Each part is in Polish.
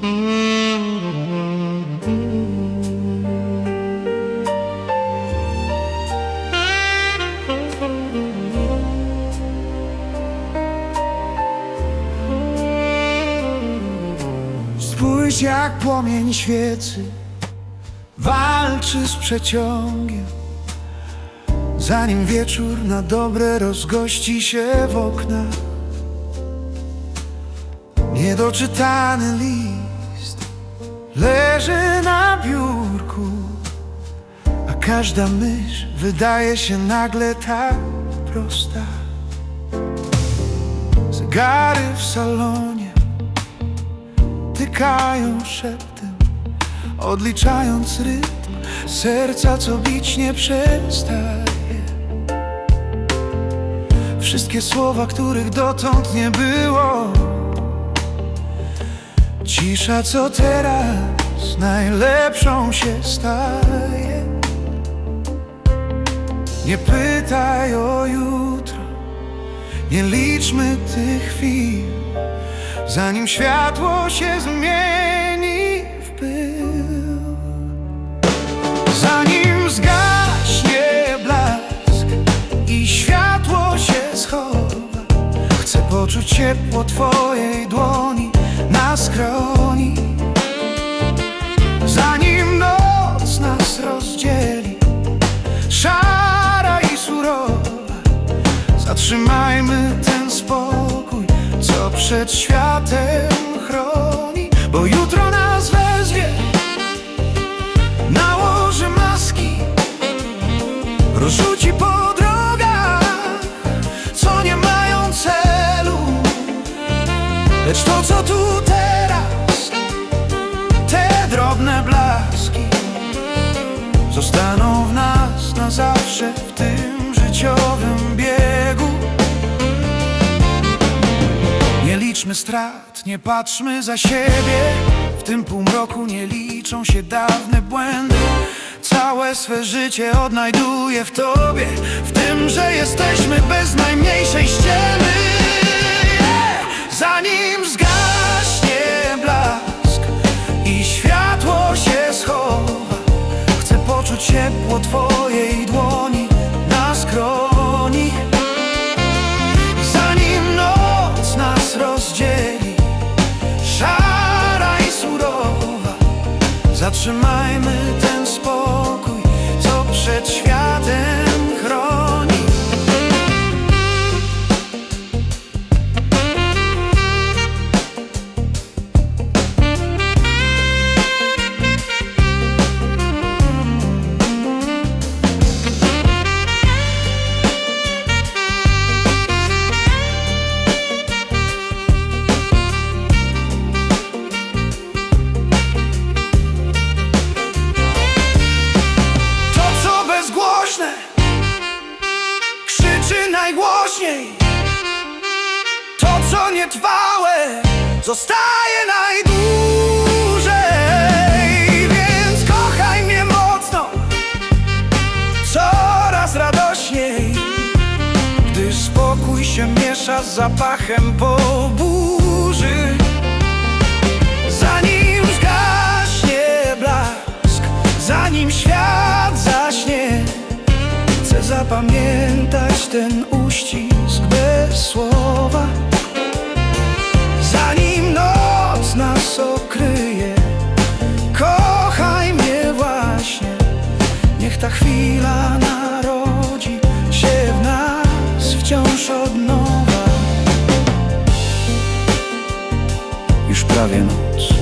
Spójrz jak płomień świecy Walczy z przeciągiem. Zanim wieczór na dobre rozgości się w oknach. Niedoczytany list leży na biurku A każda myśl wydaje się nagle tak prosta. Zegary w salonie tykają szeptem Odliczając rytm. Serca, co bić nie przestaje. Wszystkie słowa, których dotąd nie było Cisza, co teraz najlepszą się staje. Nie pytaj o jutro Nie liczmy tych chwil Zanim światło się zmieni w pył. Zanim zgaśnie blask I światło się schowa Chcę poczuć ciepło Twojej dłoni Zatrzymajmy ten spokój, co przed światem chroni Bo jutro nas wezwie. Nałoży maski Rozrzuci po drogach Co nie mają celu. Lecz to co tu teraz Te drobne blaski Zostaną w nas na zawsze W tym liczmy strat, nie patrzmy za siebie. W tym półmroku nie liczą się dawne błędy. Całe swe życie odnajduję w Tobie. W tym, że jesteśmy bez najmniejszej ściemy Zatrzymajmy ten spokój Co przed światem Zostaje najdłużej. Więc kochaj mnie mocno Coraz radośniej. Gdy spokój się miesza z zapachem po burzy. Zanim zgaśnie blask Zanim świat zaśnie Chcę zapamiętać ten uścisk chwila narodzi się w nas wciąż od nowa. Już prawie noc.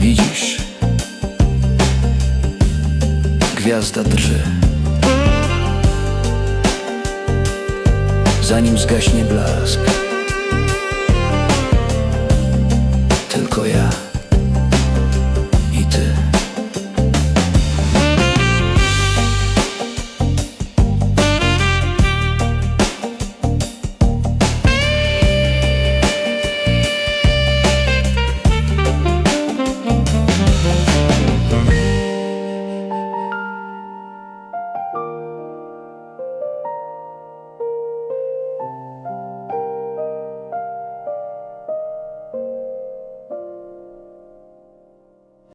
Widzisz? Gwiazda drży. Zanim zgaśnie blask. Tylko ja